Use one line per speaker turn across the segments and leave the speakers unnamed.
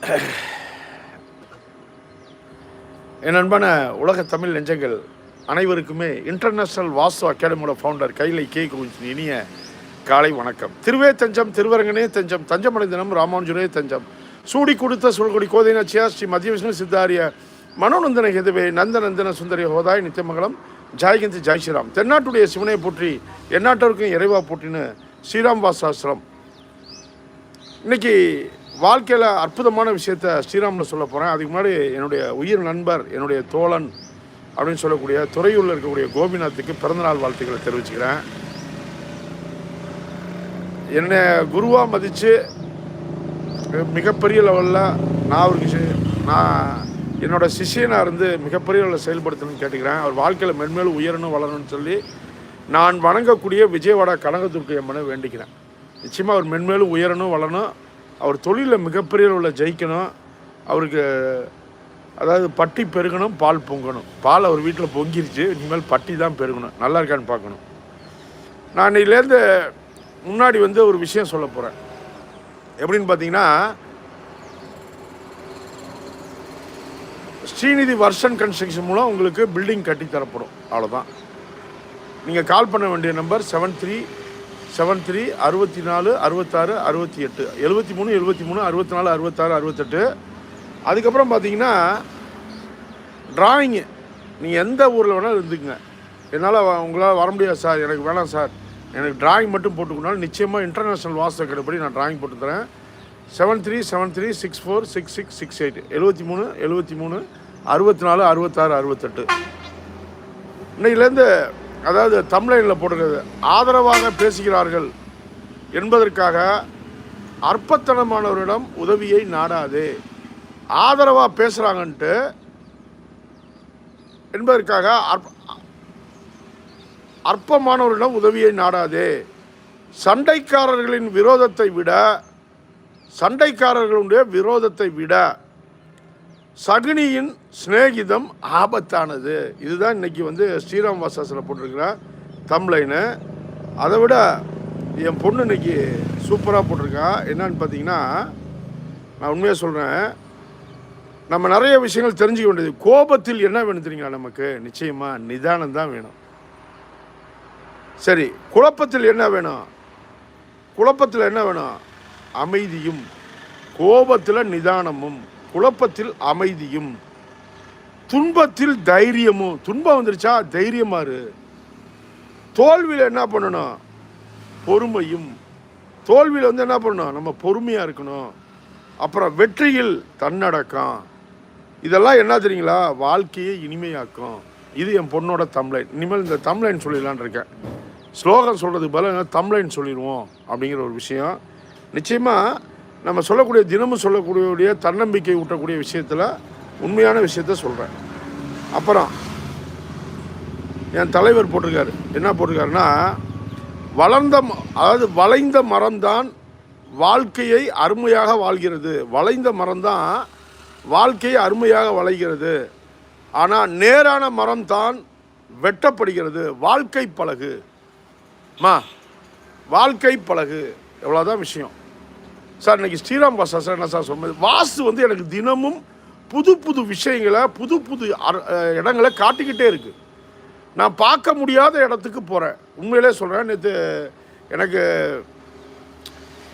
என் அன்பான உலக தமிழ் நெஞ்சங்கள் அனைவருக்குமே இன்டர்நேஷ்னல் வாஸ்து அகாடமியோட ஃபவுண்டர் கைலை கே. குஞ்சின் இனிய காலை வணக்கம். திருவே தஞ்சம் திருவரங்கனே தஞ்சம் தஞ்சமடை தினம் ராமானுஜரே தஞ்சம். சூடி கொடுத்த சுழ்கொடி கோதை நச்சியா ஸ்ரீ மத்திய விஷ்ணு சித்தாரிய மனோநந்தன ஹெதுவே நந்த நந்தன சுந்தரி ஹோதாய் நித்தியமங்கலம். ஜாய்கந்தி ஜாய் ஸ்ரீராம். தென்னாட்டுடைய சிவனை போற்றி எந்நாட்டவருக்கும் இறைவா போற்றின்னு ஸ்ரீராம் வாசாஸ்திரம். இன்னைக்கு வாழ்க்கையில் அற்புதமான விஷயத்த ஸ்ரீராமில் சொல்ல போகிறேன் அதுக்கு முன்னாடி என்னுடைய உயிர் நண்பர் என்னுடைய தோழன் அப்படின்னு சொல்லக்கூடிய துறையூரில் இருக்கக்கூடிய கோபிநாத்துக்கு பிறந்தநாள் வாழ்த்துக்களை தெரிவிச்சுக்கிறேன். என்னை குருவாக மதித்து மிகப்பெரிய லெவலில் நான் அவருக்கு நான் என்னோட சிஷியனாக இருந்து மிகப்பெரிய லெவலில் செயல்படுத்தணும்னு கேட்டுக்கிறேன். அவர் வாழ்க்கையில் மென்மேலும் உயரணும் வளரணும்னு சொல்லி நான் வணங்கக்கூடிய விஜயவாடா கனகதுர்க்கை அம்மனை வேண்டிக்கிறேன். நிச்சயமாக அவர் மென்மேலும் உயரணும் வளரணும். அவர் தொழிலில் மிகப்பெரிய அளவில் ஜெயிக்கணும். அவருக்கு அதாவது பட்டி பெருகணும் பால் பொங்கணும். பால் அவர் வீட்டில் பொங்கிருச்சு இனிமேல் பட்டி தான் பெருகணும். நல்லா இருக்கான்னு பார்க்கணும். நான் இன்னையிலேருந்து முன்னாடி வந்து ஒரு விஷயம் சொல்ல போகிறேன் எப்படின்னு பார்த்தீங்கன்னா ஸ்ரீநிதி வர்ஷன் கன்ஸ்ட்ரக்ஷன் மூலம் உங்களுக்கு பில்டிங் கட்டித்தரப்படும். அவ்வளோதான் நீங்கள் கால் பண்ண வேண்டிய number seven three seven three அறுபத்தி நாலு அறுபத்தாறு அறுபத்தி எட்டு. எழுபத்தி மூணு எழுபத்தி மூணு அறுபத்தி நாலு அறுபத்தாறு அறுபத்தெட்டு. அதுக்கப்புறம் பார்த்தீங்கன்னா ட்ராயிங்கு நீங்கள் எந்த ஊரில் வேணாலும் இருந்துக்குங்க. என்னால் உங்களால் வர முடியாது சார். எனக்கு வேணாம் சார். எனக்கு டிராயிங் மட்டும் போட்டுக்கணும் நிச்சயமாக இன்டர்நேஷ்னல் வாஸ்து படி நான் டிராயிங் போட்டு தரேன். Seven three seven three six four six six six eight எழுபத்தி மூணு எழுபத்தி மூணு அறுபத்தி நாலு அறுபத்தாறு அறுபத்தெட்டு. இன்றைக்கிலேருந்து அதாவது தமிழில் போடுறது ஆதரவாக பேசுகிறார்கள் என்பதற்காக அற்பத்தனமானவரிடம் உதவியை நாடாதே. ஆதரவாக பேசுகிறாங்கன்ட்டு என்பதற்காக அற்ப அற்பமானவரிடம் உதவியை நாடாதே. சண்டைக்காரர்களின் விரோதத்தை விட சண்டைக்காரர்களுடைய விரோதத்தை விட சகுனியின் சிநேகிதம் ஆபத்தானது. இதுதான் இன்னைக்கு வந்து ஸ்ரீராம் வாசாசில் போட்டிருக்கிற தம்லைனு அதை விட என் பொண்ணு இன்னைக்கு சூப்பராக போட்டிருக்கா. என்னன்னு பார்த்தீங்கன்னா நான் உண்மையாக சொல்கிறேன் நம்ம நிறைய விஷயங்கள் தெரிஞ்சுக்க வேண்டியது. கோபத்தில் என்ன வேணும் தெரியுங்களா நமக்கு? நிச்சயமாக நிதானம் தான் வேணும். சரி குழப்பத்தில் என்ன வேணும்? குழப்பத்தில் என்ன வேணும்? அமைதியும் கோபத்தில் நிதானமும். குழப்பத்தில் அமைதியும் துன்பத்தில் தைரியமும். துன்பம் வந்துருச்சா? தைரியமா இரு. தோல்வியில் என்ன பண்ணணும்? பொறுமையும். தோல்வியில் வந்து என்ன பண்ணணும்? நம்ம பொறுமையாக இருக்கணும். அப்புறம் வெற்றியில் தன்னடக்கம். இதெல்லாம் என்ன தெரியுங்களா? வாழ்க்கையை இனிமையாக்கும். இது என் பொண்ணோட தம்லைன் இனிமேல் இந்த தம்லைன் சொல்லிடலான் இருக்கேன். ஸ்லோகம் சொல்கிறதுக்கு பதிலாக தம்லைன் சொல்லிடுவோம் அப்படிங்கிற ஒரு விஷயம். நிச்சயமாக நம்ம சொல்லக்கூடிய தினமும் சொல்லக்கூடிய தன்னம்பிக்கை ஊட்டக்கூடிய விஷயத்தில் உண்மையான விஷயத்த சொல்கிறேன் அப்புறம் என் தலைவர் போட்டிருக்காரு. என்ன போட்டிருக்காருன்னா வளர்ந்த ம- அதாவது வளைந்த மரம்தான் வாழ்க்கையை அருமையாக வாழ்கிறது. வளைந்த மரம்தான் வாழ்க்கையை அருமையாக வளைகிறது. ஆனால் நேரான மரம்தான் வெட்டப்படுகிறது. வாழ்க்கை பழகு. மா வாழ்க்கை பழகு. எவ்வளோதான் விஷயம். சார் இன்றைக்கி ஸ்ரீராம் வாசா சார் என்ன சார் சொன்னது வாஸ்து வந்து எனக்கு தினமும் புது புது விஷயங்களை புது புது அர- இடங்களை காட்டிக்கிட்டே இருக்குது நான் பார்க்க முடியாத இடத்துக்கு போகிறேன் உண்மையிலே சொல்கிறேன் நேற்று எனக்கு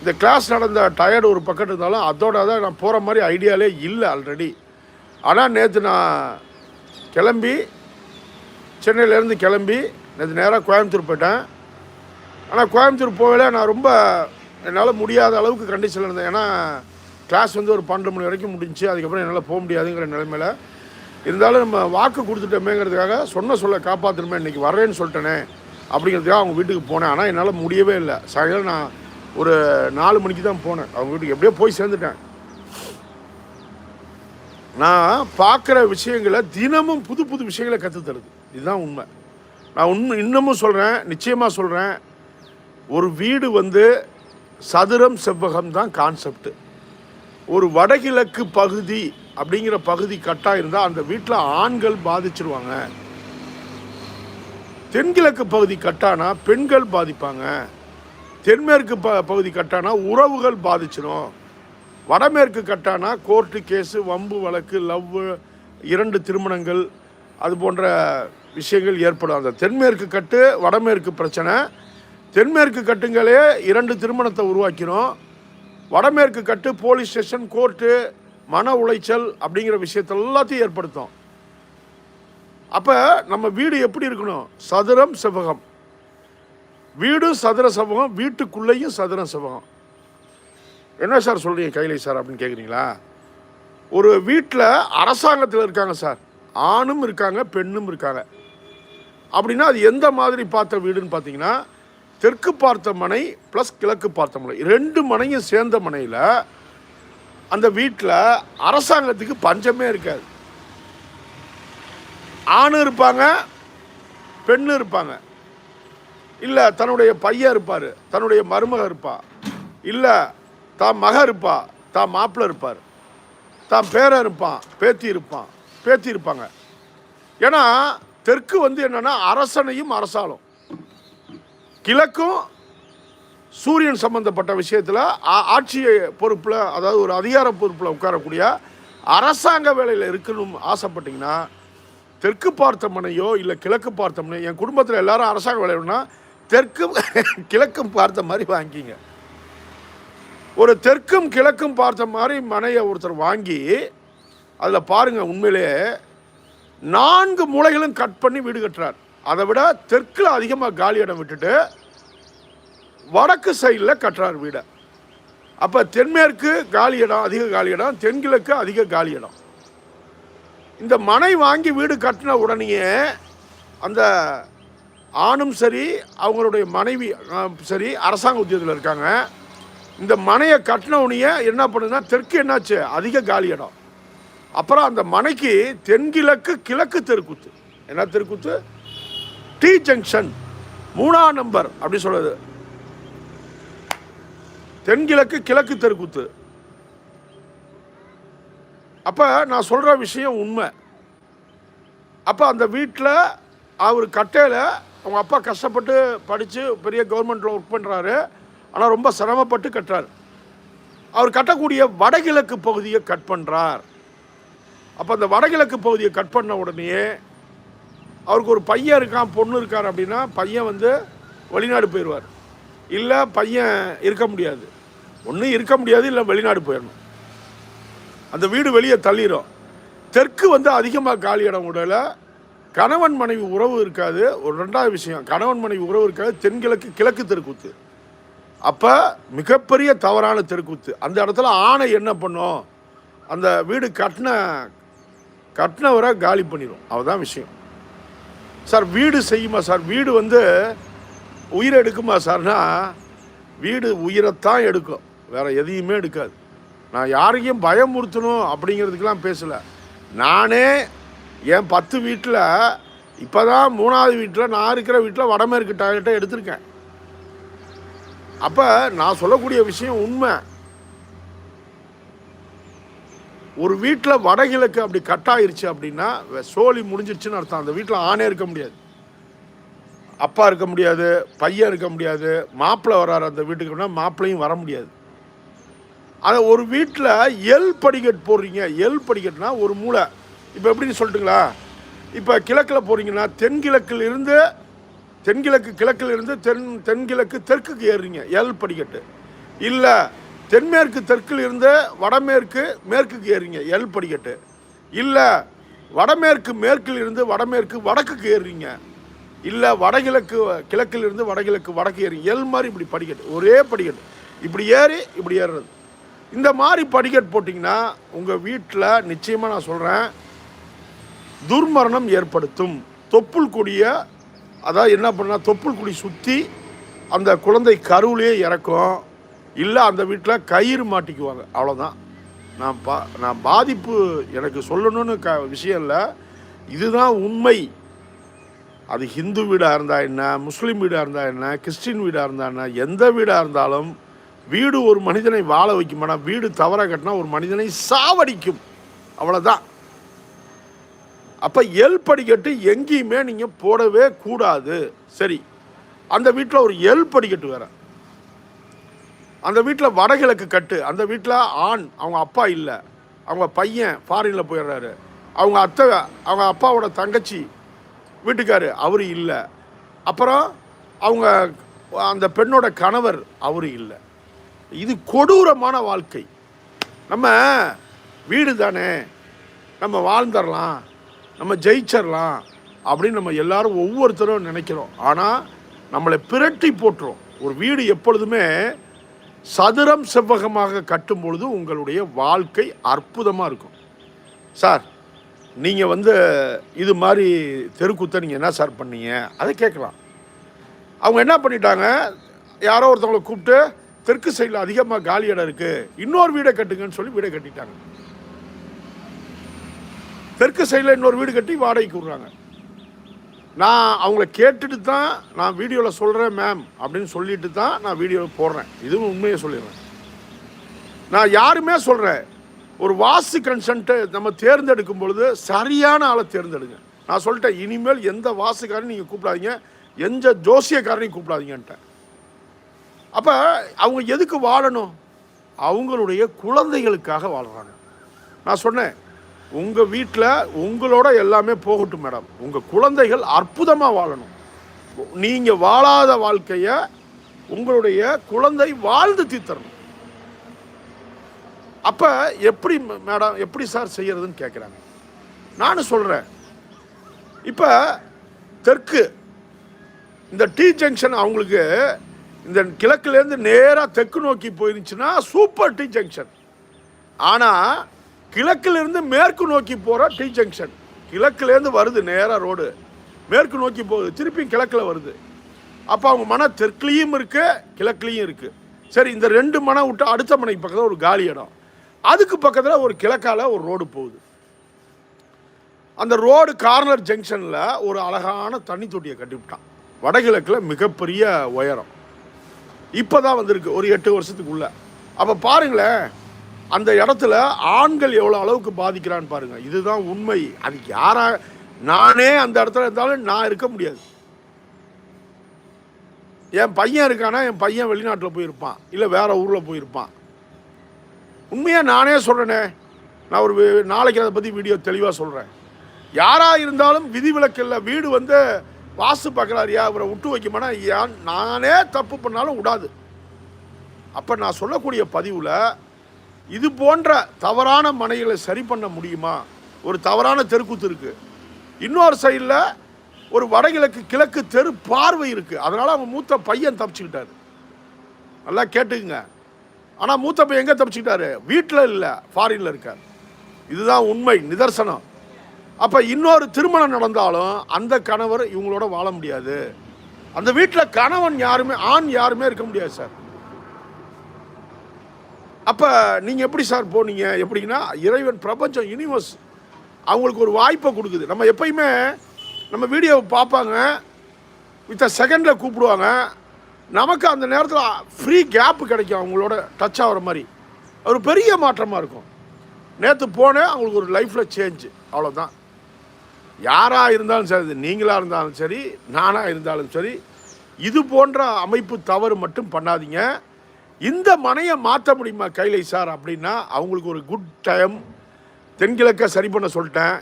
இந்த கிளாஸ் நடந்த டயர்டு ஒரு பக்கம் இருந்தாலும் அதோட தான் நான் போகிற மாதிரி ஐடியாலே இல்லை ஆல்ரெடி ஆனால் நேற்று நான் கிளம்பி சென்னையிலேருந்து கிளம்பி நேற்று நேராக கோயம்புத்தூர் போயிட்டேன். ஆனால் கோயம்புத்தூர் போகல நான் ரொம்ப என்னால் முடியாத அளவுக்கு கண்டிஷனில் இருந்தேன். ஏன்னா கிளாஸ் வந்து ஒரு பன்னெண்டு மணி வரைக்கும் முடிஞ்சுச்சு அதுக்கப்புறம் என்னால் போக முடியாதுங்கிற நிலைமையில் இருந்தாலும் நம்ம வாக்கு கொடுத்துட்டோமேங்கிறதுக்காக சொன்ன சொல்ல காப்பாற்றணுமே இன்றைக்கி வரேன்னு சொல்லிட்டேனே அப்படிங்கிறதுக்காக அவங்க வீட்டுக்கு போனேன். ஆனால் என்னால் முடியவே இல்லை. சாயங்காலம் நான் ஒரு நாலு மணிக்கு தான் போனேன். அவங்க வீட்டுக்கு எப்படியோ போய் சேர்ந்துட்டேன். நான் பார்க்குற விஷயங்களை தினமும் புது புது விஷயங்களை கற்றுத்தருது இதுதான் உண்மை. நான் உண்மை இன்னமும் சொல்கிறேன் நிச்சயமாக சொல்கிறேன் ஒரு வீடு வந்து சதுரம் செவ்வகம் தான் கான்செப்ட் ஒரு வடகிழக்கு பகுதி அப்படிங்கிற பகுதி கட்டாக இருந்தால் அந்த வீட்டில் ஆண்கள் பாதிச்சிருவாங்க. தென்கிழக்கு பகுதி கட்டானா பெண்கள் பாதிப்பாங்க. தென்மேற்கு ப பகுதி கட்டானா உறவுகள் பாதிச்சிடும் வடமேற்கு கட்டானா கோர்ட்டு கேஸு வம்பு வழக்கு லவ் இரண்டு திருமணங்கள் அது போன்ற விஷயங்கள் ஏற்படும். அந்த தென்மேற்கு கட்டு வடமேற்கு பிரச்சனை தென்மேற்கு கட்டுங்களே இரண்டு திருமணத்தை உருவாக்கினோம். வடமேற்கு கட்டு போலீஸ் ஸ்டேஷன் கோர்ட்டு மன உளைச்சல் அப்படிங்கிற விஷயத்தை எல்லாத்தையும் ஏற்படுத்தும். அப்போ நம்ம வீடு எப்படி இருக்கணும்? சதுரம் செவ்வகம். வீடும் சதுர செவ்வகம் வீட்டுக்குள்ளேயும் சதுரம் செவ்வகம். என்ன சார் சொல்கிறீங்க கைலை சார் அப்படின்னு கேட்குறீங்களா ஒரு வீட்டில் அரசாங்கத்தில் இருக்காங்க சார். ஆணும் இருக்காங்க பெண்ணும் இருக்காங்க. அப்படின்னா அது எந்த மாதிரி பார்த்த வீடுன்னு பார்த்தீங்கன்னா தெற்கு பார்த்த மனை ப்ளஸ் கிழக்கு பார்த்த மனை. ரெண்டு மனையும் சேர்ந்த மனையில் அந்த வீட்டில் அரசாங்கத்துக்கு பஞ்சமே இருக்காது. ஆணும் இருப்பாங்க பெண்ணும் இருப்பாங்க. இல்லை தன்னுடைய பையன் இருப்பார் தன்னுடைய மருமக இருப்பா. இல்லை தான் மக இருப்பா தான் மாப்பிள்ளை இருப்பார். தான் பேரன் இருப்பான் பேத்தி இருப்பான் பேத்தி இருப்பாங்க. ஏன்னா தெற்கு வந்து என்னென்னா அரசனையும் அரசாலும் கிழக்கும் சூரியன் சம்பந்தப்பட்ட விஷயத்தில் ஆட்சி பொறுப்பில் அதாவது ஒரு அதிகார பொறுப்பில் உட்காரக்கூடிய அரசாங்க வேலையில் இருக்கணும் ஆசைப்பட்டீங்கன்னா தெற்கு பார்த்த மனையோ இல்லை கிழக்கு பார்த்தமனையோ என் குடும்பத்தில் எல்லாரும் அரசாங்க வேலைன்னா தெற்கும் கிழக்கும் பார்த்த மாதிரி வாங்கிங்க. ஒரு தெற்கும் கிழக்கும் பார்த்த மாதிரி மனையை ஒருத்தர் வாங்கி அதில் பாருங்கள் உண்மையிலே நான்கு மூலைகளும் கட் பண்ணி வீடு கட்டுறார். அதை விட தெற்கில் அதிகமாக காலி இடம் விட்டுட்டு வடக்கு சைடில் கட்டுறார் வீடை. அப்போ தென்மேற்கு காலி இடம் அதிக காலி இடம் தென்கிழக்கு அதிக காலி இடம். இந்த மனை வாங்கி வீடு கட்டின உடனேயே அந்த ஆணும் சரி அவங்களுடைய மனைவி சரி அரசாங்க உத்தியோகத்தில் இருக்காங்க. இந்த மனையை கட்டின உடனே என்ன பண்ணுதுன்னா தெற்கு என்னாச்சு? அதிக காலி இடம். அப்புறம் அந்த மனைக்கு தென்கிழக்கு கிழக்கு தெருக்கூத்து. என்ன தெருக்கூத்து? டி ஜங்ஷன் மூணாம் நம்பர் அப்படி சொல்லுது தென்கிழக்கு கிழக்கு தெருக்கூத்து அப்போ நான் சொல்கிற விஷயம் உண்மை. அப்போ அந்த வீட்டில் அவர் கட்டையில் அவங்க அப்பா கஷ்டப்பட்டு படித்து பெரிய கவர்மெண்ட்டில் ஒர்க் பண்ணுறாரு ஆனால் ரொம்ப சிரமப்பட்டு கட்டுறாரு. அவர் கட்டக்கூடிய வடகிழக்கு பகுதியை கட் பண்ணுறார் அப்போ அந்த வடகிழக்கு பகுதியை கட் பண்ண உடனேயே அவருக்கு ஒரு பையன் இருக்கான் பொண்ணு இருக்கார் அப்படின்னா பையன் வந்து வெளிநாடு போயிடுவார். இல்லை பையன் இருக்க முடியாது. ஒன்றும் இருக்க முடியாது இல்லை வெளிநாடு போயிடணும். அந்த வீடு வெளியே தள்ளிடும் தெற்கு வந்து அதிகமாக காலி இடம் விடல கணவன் மனைவி உறவு இருக்காது. ஒரு ரெண்டாவது விஷயம் கணவன் மனைவி உறவு இருக்காது. தென்கிழக்கு கிழக்கு தெருக்கூத்து. அப்போ மிகப்பெரிய தவறான தெருக்கூத்து. அந்த இடத்துல ஆணை என்ன பண்ணும்? அந்த வீடு கட்டின கட்டினவரை காலி பண்ணிடும் அதுதான் விஷயம். சார் வீடு செய்யுமா சார்? வீடு வந்து உயிரை எடுக்குமா சார்னா வீடு உயிரைத்தான் எடுக்கும். வேறு எதையுமே எடுக்காது. நான் யாரையும் பயமுறுத்தணும் அப்படிங்கிறதுக்கெலாம் பேசலை. நானே என் பத்து வீட்டில் இப்போ தான் மூணாவது வீட்டில் நான் இருக்கிற வீட்டில் வடமேற்கு டாய்லெட்டை எடுத்திருக்கேன். அப்போ நான் சொல்லக்கூடிய விஷயம் உண்மை. ஒரு வீட்டில் வடகிழக்கு அப்படி கட்டாயிருச்சு அப்படின்னா சோழி சோலி முடிஞ்சிருச்சுன்னு அர்த்தம். அந்த வீட்டில் ஆணே இருக்க முடியாது. அப்பா இருக்க முடியாது பையன் இருக்க முடியாது மாப்பிள்ளை வராரு அந்த வீட்டுக்குன்னா மாப்பிள்ளையும் வர முடியாது. அதை ஒரு வீட்டில் எல் படிக்கட் போடுறீங்க. எல் படிக்கட்னா ஒரு மூளை. இப்போ எப்படின்னு சொல்லட்டுங்களா? இப்போ கிழக்கில் போகிறீங்கன்னா தென்கிழக்கில் இருந்து தென்கிழக்கு கிழக்கில் இருந்து தென் தென்கிழக்கு தெற்குக்கு ஏறுறீங்க. எல் படிக்கட்டு. இல்லை தென்மேற்கு தெற்கில் இருந்து வடமேற்கு மேற்குக்கு ஏறுறீங்க. எல் படிக்கட்டு. இல்லை வடமேற்கு மேற்கில் இருந்து வடமேற்கு வடக்குக்கு ஏறுறீங்க. இல்லை வடகிழக்கு கிழக்கில் இருந்து வடகிழக்கு வடக்கு ஏறி எல் மாதிரி இப்படி படிக்கட்டு. ஒரே படிக்கட்டு. இப்படி ஏறி இப்படி ஏறுறது. இந்த மாதிரி படிக்கட் போட்டிங்கன்னா உங்கள் வீட்டில் நிச்சயமாக நான் சொல்கிறேன் துர்மரணம் ஏற்படுத்தும். தொப்புள் கொடிய அதாவது என்ன பண்ணால் தொப்புள் கொடி சுற்றி அந்த குழந்தை கருவிலேயே இறக்கும். இல்லை அந்த வீட்டில் கயிறு மாட்டிக்குவாங்க. அவ்வளோதான் நான் பா நான் பாதிப்பு எனக்கு சொல்லணும்னு க விஷயம் இல்லை. இதுதான் உண்மை. அது ஹிந்து வீடாக இருந்தால் என்ன முஸ்லீம் வீடாக இருந்தால் என்ன கிறிஸ்டின் வீடாக இருந்தால் என்ன எந்த வீடாக இருந்தாலும் வீடு ஒரு மனிதனை வாழ வைக்குமானா வீடு தவற கட்டினா ஒரு மனிதனை சாவடிக்கும். அவ்வளோதான் அப்போ எல் படிக்கட்டு எங்கேயுமே நீங்கள் போடவே கூடாது. சரி. அந்த வீட்டில் ஒரு எல் படிக்கட்டு வேறு. அந்த வீட்டில் வடகிழக்கு கட்டு. அந்த வீட்டில் ஆண் அவங்க அப்பா இல்லை. அவங்க பையன் ஃபாரினில் போயிடுறாரு. அவங்க அத்தை அவங்க அப்பாவோட தங்கச்சி வீட்டுக்காரு அவர் இல்லை. அப்புறம் அவங்க அந்த பெண்ணோட கணவர் அவர் இல்லை. இது கொடூரமான வாழ்க்கை. நம்ம வீடு தானே. நம்ம வாழ்ந்துடலாம் நம்ம ஜெயிச்சிடலாம் அப்படின்னு நம்ம எல்லாரும் ஒவ்வொருத்தரும் நினைக்கிறோம். ஆனால் நம்மளை பிரட்டி போட்டுரும். ஒரு வீடு எப்பொழுதுமே சதுரம் செவ்வகமாக கட்டும் பொழுது உங்களுடைய வாழ்க்கை அற்புதமாக இருக்கும். சார் நீங்கள் வந்து இது மாதிரி தெருக்கூத்தை நீங்கள் என்ன சார் பண்ணீங்க? அதை கேட்கலாம். அவங்க என்ன பண்ணிட்டாங்க? யாரோ ஒருத்தவங்களை கூப்பிட்டு தெற்கு சைடில் அதிகமாக காலி இடம் இருக்குது இன்னொரு வீடை கட்டுங்கன்னு சொல்லி வீடை கட்டிட்டாங்க. தெற்கு சைடில் இன்னொரு வீடு கட்டி வாடகைக்கு விட்றாங்க. நான் அவங்கள கேட்டுட்டு தான் நான் வீடியோவில் சொல்கிறேன் மேம் அப்படின்னு சொல்லிட்டு தான் நான் வீடியோவில் போடுறேன். இதுவும் உண்மையை சொல்லிடுறேன். நான் யாருமே சொல்கிறேன் ஒரு வாஸ்து கன்சன்ட்டை நம்ம தேர்ந்தெடுக்கும் பொழுது சரியான ஆளை தேர்ந்தெடுங்க. நான் சொல்லிட்டேன் இனிமேல் எந்த வாசுக்காரையும் நீங்கள் கூப்பிடாதீங்க எந்த ஜோசியக்காரனையும் கூப்பிடாதீங்கன்ட்டேன். அப்போ அவங்க எதுக்கு வாழணும்? அவங்களுடைய குழந்தைகளுக்காக வாழ்கிறாங்க நான் சொன்னேன் உங்கள் வீட்டில் உங்களோட எல்லாமே போகட்டும் மேடம். உங்கள் குழந்தைகள் அற்புதமாக வாழணும். நீங்கள் வாழாத வாழ்க்கையை உங்களுடைய குழந்தை வாழ்ந்து தீர்த்தரணும். அப்போ எப்படி ம- மேடம் எப்படி சார் செய்கிறதுன்னு கேட்குறாங்க நானும் சொல்கிறேன் இப்போ தெற்கு இந்த டி ஜங்ஷன் அவங்களுக்கு இந்த கிழக்குலேருந்து நேராக தெற்கு நோக்கி போயிருந்துச்சுன்னா சூப்பர் டி ஜங்ஷன் ஆனால் கிழக்கிலிருந்து மேற்கு நோக்கி போகிற டி ஜங்ஷன் கிழக்குலேருந்து வருது நேராக ரோடு மேற்கு நோக்கி போகுது. திருப்பி கிழக்கில் வருது. அப்போ அவங்க மன தெற்குலேயும் இருக்குது கிழக்குலேயும் இருக்குது சரி இந்த ரெண்டு மனை விட்டு அடுத்த மனைக்கு பக்கத்தில் ஒரு காலி இடம். அதுக்கு பக்கத்தில் ஒரு கிழக்கால் ஒரு ரோடு போகுது. அந்த ரோடு கார்னர் ஜங்ஷனில் ஒரு அழகான தண்ணி தொட்டியை கட்டிவிட்டான். வடகிழக்கில் மிகப்பெரிய உயரம். இப்போ தான் வந்திருக்கு ஒரு எட்டு வருஷத்துக்குள்ளே. அப்போ பாருங்களேன் அந்த இடத்துல ஆண்கள் எவ்வளோ அளவுக்கு பாதிக்கிறான்னு பாருங்க. இதுதான் உண்மை. அதுக்கு யாரா நானே அந்த இடத்துல இருந்தாலும் நான் இருக்க முடியாது. என் பையன் இருக்கானா? என் பையன் வெளிநாட்டில் போயிருப்பான். இல்லை வேற ஊரில் போயிருப்பான். உண்மையாக நானே சொல்கிறேனே நான் ஒரு நாளைக்கு அதை பற்றி வீடியோ தெளிவாக சொல்கிறேன் யாராக இருந்தாலும் விதிவிலக்கு இல்லை. வீடு வந்து வாசு பார்க்குறாரியா அவரை விட்டு வைக்குமானா? ஏன்? நானே தப்பு பண்ணாலும் விடாது. அப்போ நான் சொல்லக்கூடிய பதிவில் இது போன்ற தவறான மனைகளை சரி பண்ண முடியுமா? ஒரு தவறான தெருக்கூத்து இருக்குது இன்னொரு சைடில் ஒரு வடகிழக்கு கிழக்கு தெரு பார்வை இருக்குது அதனால் அவங்க மூத்த பையன் தப்பிச்சுக்கிட்டாரு. நல்லா கேட்டுக்குங்க. ஆனால் மூத்த பையன் எங்கே தப்பிச்சுக்கிட்டாரு? வீட்டில் இல்லை ஃபாரினில் இருக்கார். இதுதான் உண்மை நிதர்சனம். அப்போ இன்னொரு திருமணம் நடந்தாலும் அந்த கணவர் இவங்களோட வாழ முடியாது. அந்த வீட்டில் கணவன் யாருமே ஆண் யாருமே இருக்க முடியாது சார். அப்போ நீங்கள் எப்படி சார் போனீங்க? எப்படின்னா இறைவன் பிரபஞ்சம் யூனிவர்ஸ் அவங்களுக்கு ஒரு வாய்ப்பை கொடுக்குது. நம்ம எப்பயுமே நம்ம வீடியோவை பார்ப்பாங்க. வித் செகண்டில் கூப்பிடுவாங்க. நமக்கு அந்த நேரத்தில் ஃப்ரீ கேப் கிடைக்கும் அவங்களோட டச் ஆகிற மாதிரி. ஒரு பெரிய மாற்றமாக இருக்கும். நேற்று போனேன் அவங்களுக்கு ஒரு லைஃப்பில் சேஞ்சு அவ்வளோதான் யாராக இருந்தாலும் சரி நீங்களாக இருந்தாலும் சரி நானாக இருந்தாலும் சரி இது போன்ற அமைப்பு தவறு மட்டும் பண்ணாதீங்க. இந்த மனையை மாற்ற முடியுமா கைலை சார் அப்படின்னா அவங்களுக்கு ஒரு குட் டைம் தென்கிழக்க சரி பண்ண சொல்லிட்டேன்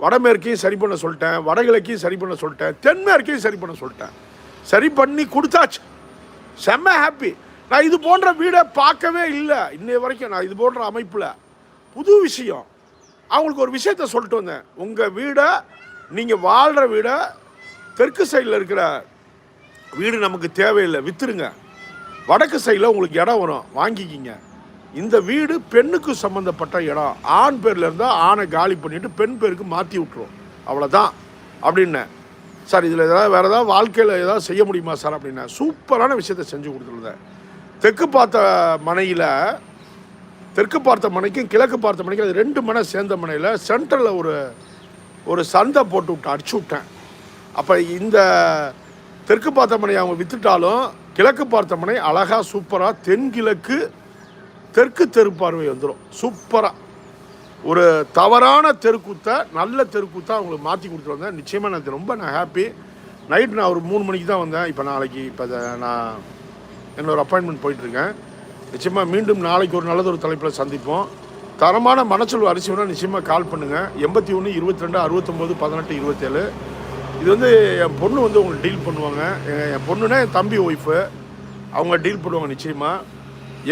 வடமேற்கையும் சரி பண்ண சொல்லிட்டேன் வடகிழக்கையும் சரி பண்ண சொல்லிட்டேன் தென்மேற்கையும் சரி பண்ண சொல்லிட்டேன். சரி பண்ணி கொடுத்தாச்சு. செம்ம ஹாப்பி நான் இது போன்ற வீடை பார்க்கவே இல்லை. இன்னைய வரைக்கும் நான் இது போன்ற அமைப்பில் புது விஷயம். அவங்களுக்கு ஒரு விஷயத்த சொல்லிட்டு வந்தேன். உங்கள் வீடை நீங்கள் வாழ்கிற வீடை தெற்கு சைடில் இருக்கிற வீடு நமக்கு தேவையில்லை. விற்றுருங்க வடக்கு சைடில் உங்களுக்கு இடம் வரும். வாங்கிக்கிங்க. இந்த வீடு பெண்ணுக்கு சம்மந்தப்பட்ட இடம். ஆண் பேரில் இருந்தால் ஆணை காலி பண்ணிவிட்டு பெண் பேருக்கு மாற்றி விட்ருவோம் அவ்வளோதான் அப்படின்னேன் சார் இதில் ஏதாவது வேறு ஏதாவது வாழ்க்கையில் ஏதாவது செய்ய முடியுமா சார் அப்படின்னேன் சூப்பரான விஷயத்தை செஞ்சு கொடுத்துருந்தேன். தெற்கு பார்த்த மனையில் தெற்கு பார்த்த மனைக்கும் கிழக்கு பார்த்த மனைக்கும் அது ரெண்டு மனை சேர்ந்த மனையில் சென்டரில் ஒரு ஒரு சந்தை போட்டு விட்டேன் அடிச்சு விட்டேன். அப்போ இந்த தெற்கு பார்த்த மனையை அவங்க விற்றுட்டாலும் கிழக்கு பார்த்தோம்னே அழகாக சூப்பராக தென்கிழக்கு தெற்கு தெரு பார்வை வந்துடும் சூப்பராக ஒரு தவறான தெருக்கூத்தை நல்ல தெருக்கூத்தை அவங்களுக்கு மாற்றி கொடுத்துட்டு வந்தேன். நிச்சயமாக நான் ரொம்ப நான் ஹாப்பி நைட் நான் ஒரு மூணு மணிக்கு தான் வந்தேன். இப்போ நாளைக்கு இப்போ நான் என்னோடய அப்பாயின்மெண்ட் போயிட்டுருக்கேன். நிச்சயமாக மீண்டும் நாளைக்கு ஒரு நல்லதொரு தலைப்பில் சந்திப்போம். தரமான மனச்சொல் அரிசி வேணால் நிச்சயமாக கால் பண்ணுங்கள் எண்பத்தி ஒன்று இருபத்தி ரெண்டு அறுபத்தொம்போது பதினெட்டு இருபத்தேழு. இது வந்து என் பொண்ணு வந்து உங்களுக்கு டீல் பண்ணுவாங்க. என் பொண்ணுனா என் தம்பி ஒய்ஃபு அவங்க டீல் பண்ணுவாங்க நிச்சயமாக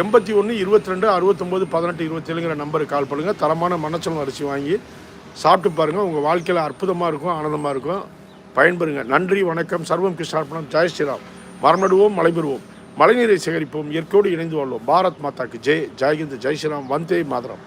எண்பத்தி ஒன்று இருபத்தி ரெண்டு அறுபத்தொம்போது பதினெட்டு இருபத்தேழுங்கிற நம்பருக்கு கால் பண்ணுங்கள் தரமான மனச்சலம் அரிசி வாங்கி சாப்பிட்டு பாருங்கள் உங்கள் வாழ்க்கையில் அற்புதமாக இருக்கும் ஆனந்தமாக இருக்கும். பயன்பெறுங்க. நன்றி வணக்கம். சர்வம் கிருஷ்ணார்ப்பணம் ஜெய் ஸ்ரீராம். மரம் நடுவோம் மழை பெறுவோம் மழைநீரை சேகரிப்போம். இயற்கையோடு இணைந்து வாழ்வோம். பாரத் மாதாக்கு ஜெய். ஜெய்ஹிந்த் ஜெய் ஸ்ரீராம். வந்தே மாதரம்.